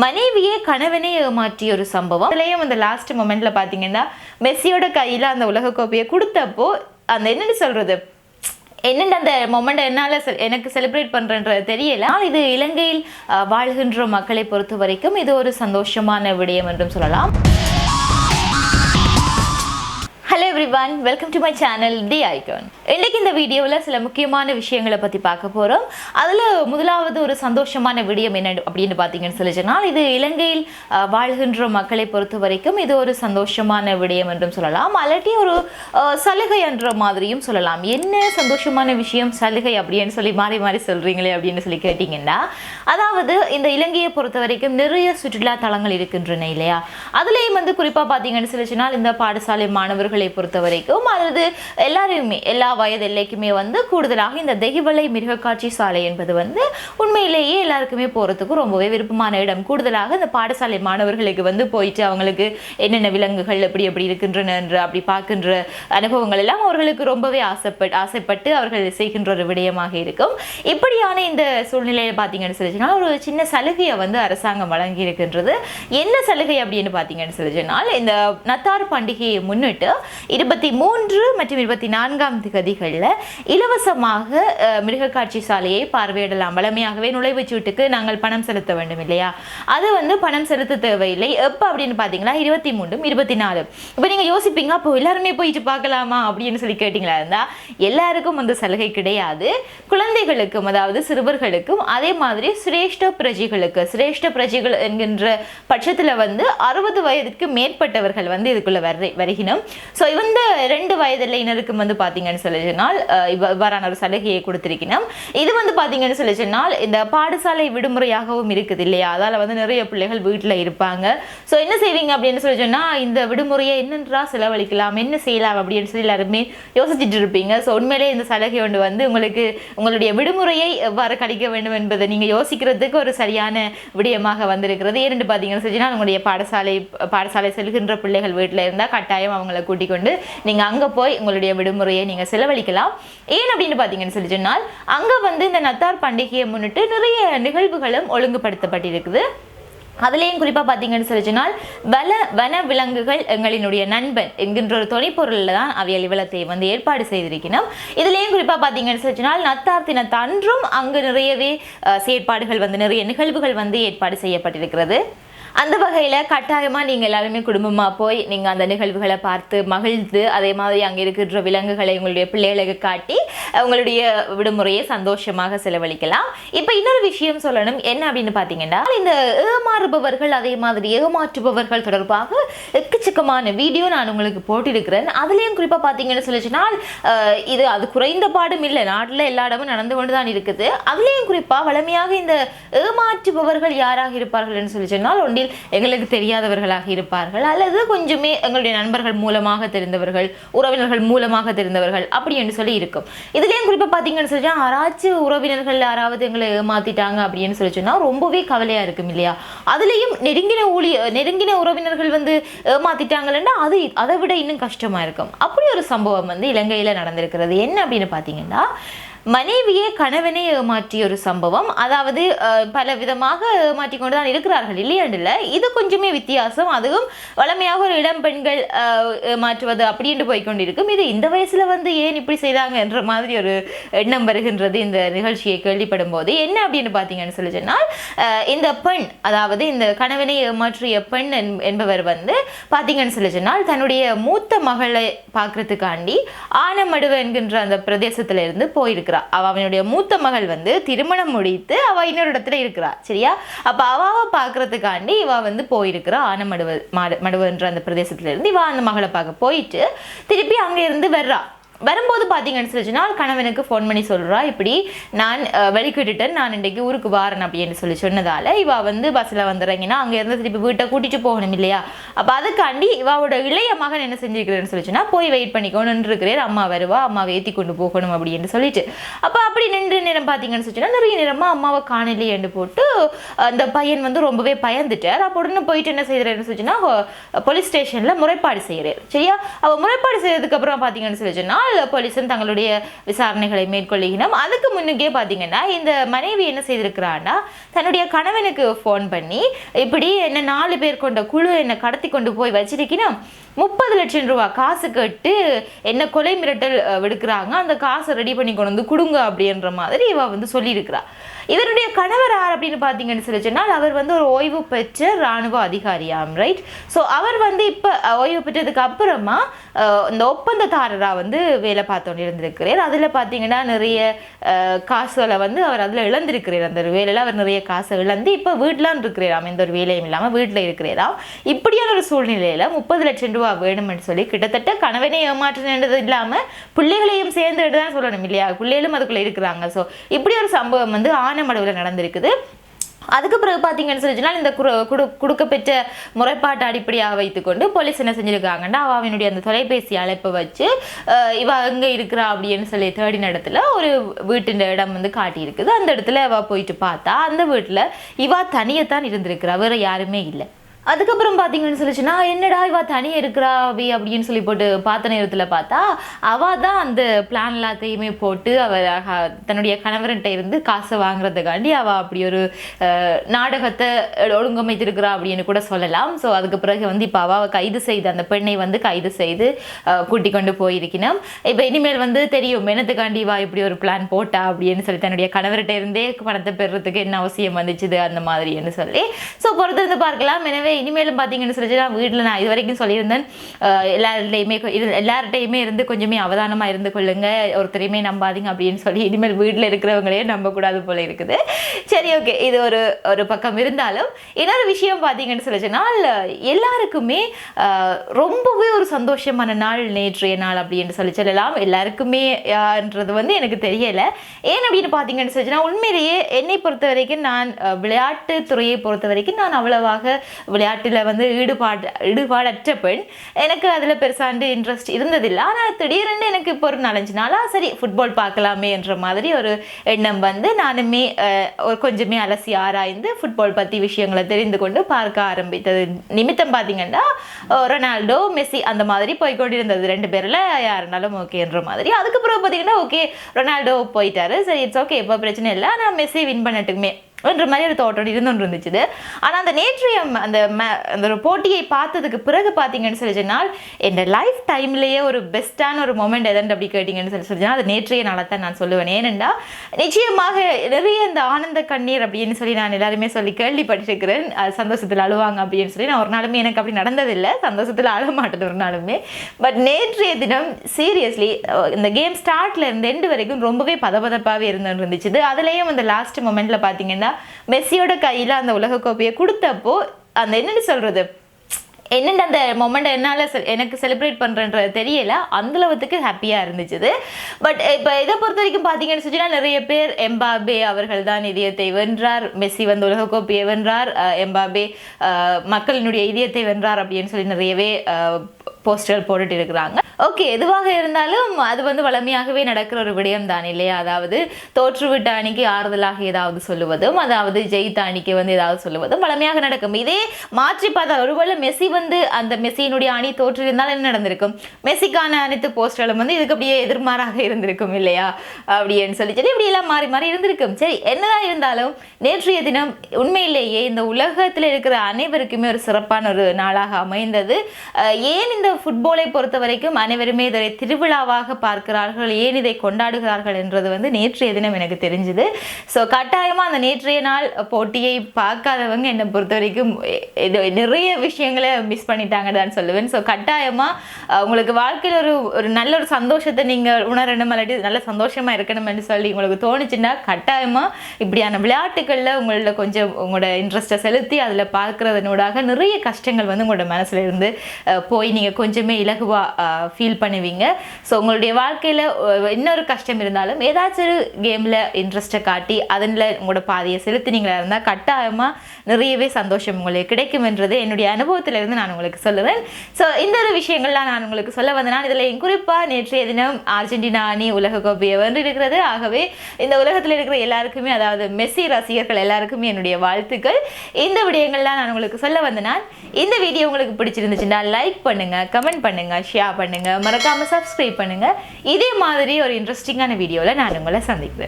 மனைவியே கணவனே ஏமாற்றிய ஒரு சம்பவம். அதுலேயும் அந்த லாஸ்ட் மொமெண்ட்ல பார்த்தீங்கன்னா மெஸ்ஸியோட கையில் அந்த உலகக்கோப்பையை கொடுத்தப்போ அந்த என்னன்னு சொல்றது? என்னென்ன அந்த மொமெண்ட் என்னால் எனக்கு செலிப்ரேட் பண்ணுறன்றது தெரியல. இது இலங்கையில் வாழ்கின்ற மக்களை பொறுத்த வரைக்கும் இது ஒரு சந்தோஷமான விடயம் என்றும் சொல்லலாம். Hello everyone welcome to my channel the icon இன்னைக்கு இந்த வீடியோவில் சில முக்கியமான விஷயங்களை பற்றி பார்க்க போகிறோம் அதில் முதலாவது ஒரு சந்தோஷமான விடயம் என்ன அப்படின்னு பார்த்தீங்கன்னு சொல்லி சொன்னால் இது இலங்கையில் வாழ்கின்ற மக்களை பொறுத்த வரைக்கும் இது ஒரு சந்தோஷமான விடயம் என்றும் சொல்லலாம். அல்லாட்டி ஒரு சலுகை என்ற மாதிரியும் சொல்லலாம். என்ன சந்தோஷமான விஷயம் சலுகை அப்படின்னு சொல்லி மாறி மாறி சொல்கிறீங்களே அப்படின்னு சொல்லி கேட்டிங்கன்னா அதாவது இந்த இலங்கையை பொறுத்த வரைக்கும் நிறைய சுற்றுலா தலங்கள் இருக்கின்றன இல்லையா? அதுலேயும் வந்து குறிப்பாக பார்த்தீங்கன்னு சொல்லி சொன்னால் இந்த பாடசாலை மாணவர்களை பொறுத்த வரைக்கும் அல்லது எல்லாரையுமே எல்லா வயது எல்லைக்குமே வந்து கூடுதலாக இந்த தெஹிவலை மிருகக்காட்சி சாலை என்பது வந்து உண்மையிலேயே எல்லாருக்குமே போகிறதுக்கு ரொம்பவே விருப்பமான இடம். கூடுதலாக இந்த பாடசாலை மாணவர்களுக்கு வந்து போயிட்டு அவங்களுக்கு என்னென்ன விலங்குகள் எப்படி எப்படி இருக்கின்றன என்று அப்படி பார்க்கின்ற அனுபவங்கள் எல்லாம் அவர்களுக்கு ரொம்பவே ஆசைப்பட்டு ஆசைப்பட்டு அவர்கள் செய்கின்ற ஒரு விடயமாக இருக்கும். இப்படியான இந்த சூழ்நிலையை பார்த்தீங்கன்னு சொல்லி ஒரு சின்ன சலுகையை வந்து அரசாங்கம் வழங்கி இருக்கின்றது. என்ன சலுகை அப்படின்னு பார்த்தீங்கன்னு சொல்லி சொன்னால் இந்த நத்தார் பண்டிகையை முன்னிட்டு இருபத்தி மூன்று மற்றும் இருபத்தி நான்காம் திகதிகளில் இலவசமாக மிருகக்காட்சி சாலையை பார்வையிடலாம். வழமையாகவே நுழைவுச்சீட்டுக்கு நாங்கள் பணம் செலுத்த வேண்டும் இல்லையா? அது வந்து பணம் செலுத்த தேவையில்லை. எப்போ அப்படின்னு பார்த்தீங்கன்னா இருபத்தி மூன்றும் இருபத்தி நாலு இப்போ நீங்கள் யோசிப்பீங்க அப்போ எல்லாருமே போயிட்டு பார்க்கலாமா அப்படின்னு சொல்லி கேட்டிங்களா இருந்தால் எல்லாருக்கும் அந்த சலுகை கிடையாது. குழந்தைகளுக்கும் அதாவது சிறுவர்களுக்கும் அதே மாதிரி சிரேஷ்ட பிரஜைகளுக்கு சிரேஷ்ட பிரஜைகள் என்கின்ற பட்சத்தில் வந்து அறுபது வயதுக்கு மேற்பட்டவர்கள் வந்து இதுக்குள்ளே வர வருகினோம். ஸோ இந்த ரெண்டு வயதிலையினருக்கும் வந்து பார்த்தீங்கன்னு சொல்லி சொன்னால் இவ்வாறான ஒரு சலுகையை கொடுத்திருக்கணும். இது வந்து பார்த்தீங்கன்னு சொல்லி சொன்னால் இந்த பாடசாலை விடுமுறையாகவும் இருக்குது இல்லையா? அதால் வந்து நிறைய பிள்ளைகள் வீட்டில் இருப்பாங்க. ஸோ என்ன செய்வீங்க அப்படின்னு சொல்லி சொன்னால் இந்த விடுமுறையை என்னென்றா செலவழிக்கலாம் என்ன செய்யலாம் அப்படின்னு சொல்லி எல்லாருமே யோசிச்சுட்டு இருப்பீங்க. ஸோ உண்மையிலே இந்த சலுகை ஒன்று வந்து உங்களுக்கு உங்களுடைய விடுமுறையை எவ்வாறு கழிக்க வேண்டும் என்பதை நீங்கள் யோசிக்கிறதுக்கு ஒரு சரியான விடயமாக வந்திருக்கிறது. ஏன்னு பார்த்தீங்கன்னு சொல்லி உங்களுடைய பாடசாலை பாடசாலை செல்கின்ற பிள்ளைகள் வீட்டில் இருந்தால் கட்டாயம் அவங்கள கூட்டிக் கொண்டு நீங்கள் அங்கே போய் உங்களுடைய விடுமுறையை நீங்கள் செலவழிக்கலாம். ஏன் அப்படின்னு பார்த்தீங்கன்னு சொல்லி சொன்னால் அங்கே வந்து இந்த நத்தார் பண்டிகையை முன்னிட்டு நிறைய நிகழ்வுகளும் ஒழுங்குபடுத்தப்பட்டிருக்குது. அதுலேயும் குறிப்பாக பார்த்தீங்கன்னு சொல்லி சொன்னால் வன வன விலங்குகள் எங்களினுடைய நண்பன் என்கின்ற ஒரு துணைப்பொருளில் தான் அவியல் இவ்வளத்தை வந்து ஏற்பாடு செய்திருக்கணும். இதுலேயும் குறிப்பாக பார்த்தீங்கன்னு சொல்லி சொன்னால் நத்தார் தினத்தன்றும் அங்கு நிறையவே செயற்பாடுகள் வந்து நிறைய நிகழ்வுகள் வந்து ஏற்பாடு செய்யப்பட்டிருக்கிறது. அந்த வகையில் கட்டாயமாக நீங்கள் எல்லாருமே குடும்பமாக போய் நீங்கள் அந்த நிகழ்வுகளை பார்த்து மகிழ்ந்து அதே மாதிரி அங்கே இருக்கின்ற விலங்குகளை உங்களுடைய பிள்ளைகளுக்கு காட்டி உங்களுடைய விடுமுறையை சந்தோஷமாக செலவழிக்கலாம். இப்போ இன்னொரு விஷயம் சொல்லணும். என்ன அப்படின்னு பார்த்தீங்கன்னா இந்த ஏமாறுபவர்கள் அதே மாதிரி ஏமாற்றுபவர்கள் தொடர்பாக எக்கச்சக்கமான வீடியோ நான் உங்களுக்கு போட்டிருக்கிறேன். அதுலேயும் குறிப்பாக பார்த்தீங்கன்னு சொல்லிச்சுன்னா இது அது குறைந்த பாடும் இல்லை. நாட்டில் எல்லா இடமும் நடந்து கொண்டு தான் இருக்குது. அதுலேயும் குறிப்பாக வளமையாக இந்த ஏமாற்றுபவர்கள் யாராக இருப்பார்கள்னு என்று சொல்லி சொன்னால் ஒன்றில் எங்களுக்கு தெரியாதவர்களாக இருப்பார்கள். அல்லது கொஞ்சமே எங்களுடைய நண்பர்கள் மூலமாக தெரிந்தவர்கள் உறவினர்கள் மூலமாக தெரிந்தவர்கள் அப்படி என்று சொல்லி இருக்கும். இதுலேயும் குறிப்பாக பார்த்தீங்கன்னு சொல்லி யாராச்சும் உறவினர்கள் யாராவது எங்களை ஏமாத்திட்டாங்க அப்படின்னு சொல்லி சொன்னால் ரொம்பவே கவலையாக இருக்கும் இல்லையா? அதுலேயும் நெருங்கின ஊழிய நெருங்கின உறவினர்கள் வந்து ஏமாத்திட்டாங்கன்னா அது அதை விட இன்னும் கஷ்டமாக இருக்கும். அப்படி ஒரு சம்பவம் வந்து இலங்கையில் நடந்திருக்கிறது. என்ன அப்படின்னு பார்த்தீங்கன்னா மனைவியே கணவனை ஏமாற்றிய ஒரு சம்பவம். அதாவது பல விதமாக ஏமாற்றி கொண்டு தான் இருக்கிறார்கள் இல்லையாண்டில்ல இது கொஞ்சமே வித்தியாசம். அதுவும் வளமையாக ஒரு இளம் பெண்கள் அஹ், ஏமாற்றுவது அப்படின்னு போய்க்கொண்டிருக்கும். இது இந்த வயசுல வந்து ஏன் இப்படி செய்தாங்க என்ற மாதிரி ஒரு எண்ணம் வருகின்றது இந்த நிகழ்ச்சியை கேள்விப்படும் போது என்ன அப்படின்னு பார்த்தீங்கன்னு சொல்லி சொன்னால் இந்த பெண் அதாவது இந்த கணவனை ஏமாற்றிய பெண் என்- என்பவர் வந்து பார்த்தீங்கன்னு சொல்லி சொன்னால் தன்னுடைய மூத்த மகளை பார்க்கறதுக்காண்டி ஆனமடுவு என்கின்ற அந்த பிரதேசத்துல இருந்து இருக்கிறா. அவ அவனுடைய மூத்த மகள் வந்து திருமணம் முடித்து அவ இன்னொரு இடத்துல இருக்கிறா. சரியா? அப்ப அவாவை பாக்குறதுக்காண்டி இவ வந்து போயிருக்கிறா ஆனமடுவ மாடு மடுவன்ற அந்த பிரதேசத்துல இருந்து இவ அந்த மகளை பார்க்க போயிட்டு திருப்பி அங்க இருந்து வர்றா. வரும்போது பார்த்தீங்கன்னு சொல்லிச்சுன்னா கணவனுக்கு ஃபோன் பண்ணி சொல்கிறா இப்படி நான் வெளிக்கு வெளிக்கிட்டுட்டேன் நான் இன்றைக்கு ஊருக்கு வாரேன் அப்படின்னு சொல்லி சொன்னதால் இவா வந்து பஸ்ஸில் வந்துடுறீங்கன்னா அங்கே இருந்து திருப்பி வீட்டை கூட்டிட்டு போகணும் இல்லையா? அப்போ அதுக்காண்டி இவாவோட இளைய மகன் என்ன செஞ்சுருக்கிறேன்னு சொல்லிச்சுன்னா போய் வெயிட் பண்ணிக்கணும்னு இருக்கிறேன் அம்மா வருவா அம்மாவை ஏற்றி கொண்டு போகணும் அப்படின்னு சொல்லிட்டு. அப்போ அப்படி நின்று நேரம் பார்த்தீங்கன்னு சொல்லிச்சுன்னா நிறைய நேரமாக அம்மாவை காணலையேன்னு போட்டு அந்த பையன் வந்து ரொம்பவே பயந்துட்டார். அப்போ உடனே போயிட்டு என்ன செய்கிறேன்னு சொல்லிச்சுன்னா போலீஸ் ஸ்டேஷனில் முறைப்பாடு செய்கிறார் சரியா? அவள் முறைப்பாடு செய்கிறதுக்கப்புறம் பார்த்தீங்கன்னு சொல்லிச்சுன்னா போலீஸும் தங்களுடைய விசாரணைகளை மேற்கொள்ளுகிறோம் அதுக்கு முன்னுக்கே பார்த்தீங்கன்னா இந்த மனைவி என்ன செய்திருக்கிறான்னா தன்னுடைய கணவனுக்கு ஃபோன் பண்ணி இப்படி என்ன நாலு பேர் கொண்ட குழு என்னை கடத்தி கொண்டு போய் வச்சிருக்கணும் முப்பது லட்சம் ரூபா காசு கட்டு என்ன கொலை மிரட்டல் விடுக்கிறாங்க. அந்த காசை ரெடி பண்ணி கொண்டு வந்து கொடுங்க அப்படின்ற மாதிரி இவ வந்து சொல்லியிருக்கிறா. இவருடைய கணவர் யார் அப்படின்னு பார்த்தீங்கன்னு சொல்லி சொன்னால் அவர் வந்து ஒரு ஓய்வு பெற்ற இராணுவ அதிகாரியாம் ரைட் ஸோ அவர் வந்து இப்போ ஓய்வு பெற்றதுக்கு அப்புறமா இந்த ஒப்பந்ததாரராக வந்து வேலை பார்த்தோன்னு இருந்திருக்கிறார். அதில் பார்த்தீங்கன்னா நிறைய காசுகளை வந்து அவர் அதில் இழந்திருக்கிறார். அந்த ஒரு வேலையில் அவர் நிறைய காசை இழந்து இப்போ வீட்டிலாம் இருக்கிறாராம். எந்த ஒரு வேலையும் இல்லாமல் வீட்டில் இருக்கிறாராம். இப்படியான ஒரு சூழ்நிலையில் முப்பது லட்சம் ரூபா வேணும்னு சொல்லி கிட்டத்தட்ட கணவனை ஏமாற்றினது இல்லாமல் பிள்ளைகளையும் சேர்ந்து தான் சொல்லணும் இல்லையா? பிள்ளைகளும் அதுக்குள்ளே இருக்கிறாங்க. ஸோ இப்படி ஒரு சம்பவம் வந்து ஆனமடுவில் நடந்திருக்குது. அதுக்கு பிறகு பார்த்தீங்கன்னு சொல்லிச்சுன்னா இந்த குறு குடு கொடுக்கப்பெற்ற முறைப்பாட்டை அடிப்படையாக வைத்துக்கொண்டு போலீஸ் என்ன செஞ்சுருக்காங்கன்னா அவனுடைய அந்த தொலைபேசி அழைப்பை வச்சு இவ எங்கே இருக்கிறா அப்படின்னு சொல்லி தேடின இடத்துல ஒரு வீட்டின் இடம் வந்து காட்டியிருக்குது. அந்த இடத்துல அவள் போயிட்டு பார்த்தா அந்த வீட்டில் இவா தனியத்தான் தான் இருந்திருக்கிறா. வேறு யாருமே இல்லை. அதுக்கப்புறம் பார்த்தீங்கன்னு சொல்லிச்சுன்னா என்னடா இவா தனியாக இருக்கிறா அபி அப்படின்னு சொல்லி போட்டு பார்த்த நேரத்தில் பார்த்தா அவள் தான் அந்த பிளான் எல்லாத்தையுமே போட்டு அவள் தன்னுடைய கணவர்கிட்ட இருந்து காசை வாங்குறதுக்காண்டி அவள் அப்படி ஒரு நாடகத்தை ஒழுங்கமைத்திருக்கிறா அப்படின்னு கூட சொல்லலாம். ஸோ அதுக்கு பிறகு வந்து இப்போ அவள் கைது செய்து அந்த பெண்ணை வந்து கைது செய்து கூட்டி கொண்டு போயிருக்கணும். இப்போ இனிமேல் வந்து தெரியும் என்னத்துக்காண்டி வா இப்படி ஒரு பிளான் போட்டா அப்படின்னு சொல்லி தன்னுடைய கணவர்கிட்ட இருந்தே பணத்தை பெறுறதுக்கு என்ன அவசியம் வந்துச்சுது அந்த மாதிரின்னு சொல்லி. ஸோ பொறுத்திருந்து பார்க்கலாம். எனவே இனிமேலும் பார்த்தீங்கன்னு சொல்லி நான் வீட்டில் நான் இது வரைக்கும் சொல்லியிருந்தேன் அஹ், எல்லார்ட்டையுமே இருந்து கொஞ்சமே அவதானமாக இருந்து கொள்ளுங்க. ஒருத்தரையுமே நம்பாதீங்க அப்படின்னு சொல்லி இனிமேல் வீட்டில் இருக்கிறவங்களையே நம்பக்கூடாது போல இருக்குது. சரி ஓகே. இது ஒரு ஒரு பக்கம் இருந்தாலும் இன்னொரு விஷயம் பார்த்தீங்கன்னு சொன்னால் எல்லாருக்குமே ரொம்பவே ஒரு சந்தோஷமான நாள் நேற்றைய நாள் அப்படின்னு சொல்லி சொல்லலாம். எல்லாருக்குமே யான்றது வந்து எனக்கு தெரியலை. ஏன் அப்படின்னு பார்த்தீங்கன்னு சொல்லிச்சுன்னா உண்மையிலேயே என்னை பொறுத்த வரைக்கும் நான் விளையாட்டு துறையை பொறுத்த வரைக்கும் நான் அவ்வளவாக விளையாட்டில் வந்து ஈடுபாடு ஈடுபாடற்ற பெண். எனக்கு அதில் பெருசாண்டு இன்ட்ரெஸ்ட் இருந்ததில்லை. ஆனால் திடீரென்று எனக்கு இப்போ ஒரு நாலஞ்சு நாளாக சரி ஃபுட்பால் பார்க்கலாமே என்ற மாதிரி ஒரு எண்ணம் வந்து நானுமே ஒரு கொஞ்சமே அலசி ஆராய்ந்து ஃபுட்பால் பற்றி விஷயங்களை தெரிந்து கொண்டு பார்க்க ஆரம்பித்தது. நிமித்தம் பார்த்தீங்கன்னா ரொனால்டோ மெஸ்ஸி அந்த மாதிரி போய்கொண்டிருந்தது ரெண்டு பேரில் யாருனாலும் ஓகேன்ற மாதிரி. அதுக்கப்புறம் பார்த்தீங்கன்னா ஓகே ரொனால்டோ போயிட்டாரு. சரி இட்ஸ் ஓகே இப்போ பிரச்சனை இல்லை. ஆனால் மெஸ்ஸி வின் பண்ணட்டுமே. என்ற மாதிரி ஒரு தோற்றம் இருந்துட்டு இருந்துச்சு ஆனால் அந்த நேற்றைய அந்த ம- அந்த ஒரு போட்டியை பார்த்ததுக்கு பிறகு பார்த்தீங்கன்னு சொல்லி சொன்னால் என் லைஃப் டைம்லேயே ஒரு பெஸ்ட்டான ஒரு மொமெண்ட் எதன்னு அப்படி கேட்டிங்கன்னு சொல்லி சொல்லி அது நேற்றைய நாளை தான் நான் சொல்லுவேன். ஏனெண்டா நிச்சயமாக நிறைய இந்த ஆனந்த கண்ணீர் அப்படின்னு சொல்லி நான் எல்லாருமே சொல்லி கேள்விப்பட்டிருக்கிறேன். அது சந்தோஷத்தில் அழுவாங்க அப்படின்னு சொல்லி. நான் ஒரு நாளுமே எனக்கு அப்படி நடந்ததில்லை. சந்தோஷத்தில் அழ மாட்டேன் ஒரு நாளுமே. பட் நேற்றைய தினம் சீரியஸ்லி இந்த கேம் ஸ்டார்ட்லேருந்து எண்டு வரைக்கும் ரொம்பவே பதபதப்பாகவே இருந்து இருந்துச்சு அதுலேயும் அந்த லாஸ்ட் மொமெண்ட்டில் பார்த்தீங்கன்னா மெஸ்ஸியோட கையில் அந்த உலகக்கோப்பையை கொடுத்தப்போ அந்த என்னென்னு சொல்கிறது என்னென்ன அந்த மொமெண்ட் என்னால் எனக்கு செலிப்ரேட் பண்ணுறன்றது தெரியல. அந்த அளவுக்கு ஹாப்பியாக இருந்துச்சு பட் இப்போ இதை பொறுத்த வரைக்கும் பார்த்தீங்கன்னு சொன்னால் நிறைய பேர் எம்பாபே அவர்கள் தான் இதயத்தை வென்றார். மெஸ்ஸி வந்து உலகக்கோப்பையை வென்றார். எம்பாபே மக்களினுடைய இதயத்தை வென்றார் அப்படின்னு சொல்லி நிறையவே போஸ்டர் போட்டுட்டு இருக்கிறாங்க ஓகே எதுவாக இருந்தாலும் அது வந்து வளமையாகவே நடக்கிற ஒரு விடயம் தான் இல்லையா? அதாவது தோற்றுவிட்ட அணிக்கு ஆறுதலாக ஏதாவது சொல்லுவதும் அதாவது ஜெயித்த அணிக்கு வந்து ஏதாவது சொல்லுவதும் வளமையாக நடக்கும். இதே மாற்றி பார்த்தால் ஒருவேளை மெஸ்ஸி வந்து அந்த மெஸ்ஸியினுடைய அணி தோற்றிருந்தால் என்ன நடந்திருக்கும்? மெஸ்ஸிக்கான அனைத்து போஸ்டர்களும் வந்து இதுக்கு அப்படியே எதிர்மாறாக இருந்திருக்கும் இல்லையா? அப்படின்னு சொல்லி சரி இப்படி எல்லாம் மாறி மாறி இருந்திருக்கும். சரி என்னதான் இருந்தாலும் நேற்றைய தினம் உண்மையிலேயே இந்த உலகத்தில் இருக்கிற அனைவருக்குமே ஒரு சிறப்பான ஒரு நாளாக அமைந்தது. ஏன் இந்த ஃபுட்பாலை பொறுத்த வரைக்கும் அனைவருமே இதை திருவிழாவாக பார்க்கிறார்கள் ஏன் இதை கொண்டாடுகிறார்கள் என்றது வந்து நேற்றைய தினம் எனக்கு தெரிஞ்சுது. ஸோ கட்டாயமாக அந்த நேற்றைய நாள் போட்டியை பார்க்காதவங்க என்னை பொறுத்த வரைக்கும் இது நிறைய விஷயங்களை மிஸ் பண்ணிட்டாங்க தான் சொல்லுவேன் ஸோ கட்டாயமாக உங்களுக்கு வாழ்க்கையில் ஒரு ஒரு நல்ல ஒரு சந்தோஷத்தை நீங்கள் உணரணும் இல்லாட்டி நல்ல சந்தோஷமாக இருக்கணும்னு சொல்லி உங்களுக்கு தோணுச்சுன்னா கட்டாயமாக இப்படியான விளையாட்டுகளில் உங்களோட கொஞ்சம் உங்களோட இன்ட்ரெஸ்ட்டை செலுத்தி அதில் பார்க்குறதனூடாக நிறைய கஷ்டங்கள் வந்து உங்களோட மனசில் இருந்து போய் நீங்கள் கொஞ்சமே இலகுவாக ஃபீல் பண்ணுவீங்க. ஸோ உங்களுடைய வாழ்க்கையில் இன்னொரு கஷ்டம் இருந்தாலும் ஏதாச்சும் ஒரு கேமில் இன்ட்ரெஸ்ட்டை காட்டி அதில் உங்களோட பாதையை செலுத்தினீங்களா இருந்தால் கட்டாயமாக நிறையவே சந்தோஷம் உங்களுக்கு கிடைக்கும்ன்றது என்னுடைய அனுபவத்திலிருந்து நான் உங்களுக்கு சொல்லுவேன். ஸோ இந்த ஒரு விஷயங்கள்லாம் நான் உங்களுக்கு சொல்ல வந்தேன். இதில் குறிப்பாக நேற்றைய தினம் அர்ஜென்டினா அணி உலகக்கோப்பையை வென்றிருக்கிறது. ஆகவே இந்த உலகத்தில் இருக்கிற எல்லாருக்குமே அதாவது மெஸ்ஸி ரசிகர்கள் எல்லாருக்குமே என்னுடைய வாழ்த்துக்கள். இந்த விடயங்கள்லாம் நான் உங்களுக்கு சொல்ல வந்தனால் இந்த வீடியோ உங்களுக்கு பிடிச்சிருந்துச்சுன்னா லைக் பண்ணுங்கள் கமெண்ட் பண்ணுங்கள் ஷேர் பண்ணுங்கள் மறக்காமல் சப்ஸ்கிரைப் பண்ணுங்கள் இதே மாதிரி ஒரு இன்ட்ரெஸ்டிங்கான வீடியோவில் நான் உங்களை சந்திக்கிறேன்